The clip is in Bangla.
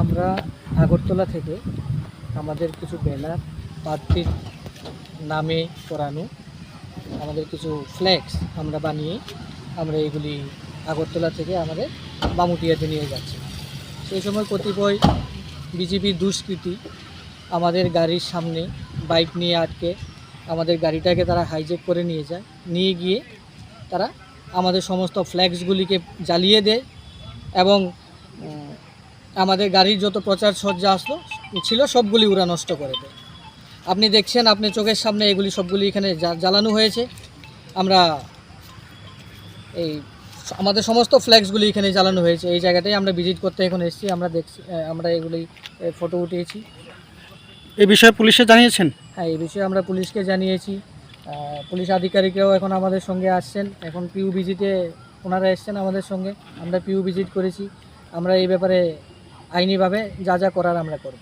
আমরা আগরতলা থেকে আমাদের কিছু ব্যানার প্রার্থীর নামে করানো আমাদের কিছু ফ্ল্যাক্স আমরা বানিয়ে আমরা এগুলি আগরতলা থেকে আমাদের বামুটিয়াতে নিয়ে যাচ্ছি। সেই সময় কতিপয় বিজেপির দুষ্কৃতী আমাদের গাড়ির সামনে বাইক নিয়ে আটকে আমাদের গাড়িটাকে তারা হাইজেক করে নিয়ে যায়, নিয়ে গিয়ে তারা আমাদের সমস্ত ফ্ল্যাক্সগুলিকে জ্বালিয়ে দেয় এবং আমাদের গাড়ির যত প্রচার সজ্জা আসলো ছিল সবগুলি ওরা নষ্ট করে দেয়। আপনি দেখছেন আপনি চোখের সামনে এগুলি সবগুলি এখানে জ্বালানো হয়েছে। আমরা এই আমাদের সমস্ত ফ্ল্যাক্সগুলি এখানে জ্বালানো হয়েছে। এই জায়গাটাই আমরা ভিজিট করতে এখন এসেছি আমরা দেখছি আমরা এগুলি ফটো উঠিয়েছি। এই বিষয়ে পুলিশে জানিয়েছেন? হ্যাঁ এই বিষয়ে আমরা পুলিশকে জানিয়েছি। পুলিশ আধিকারিকরাও এখন আমাদের সঙ্গে আসছেন। এখন পিউ ভিজিটে ওনারা এসছেন আমাদের সঙ্গে। আমরা পিউ ভিজিট করেছি। আমরা এই ব্যাপারে আইনিভাবে যা যা করার আমরা করব।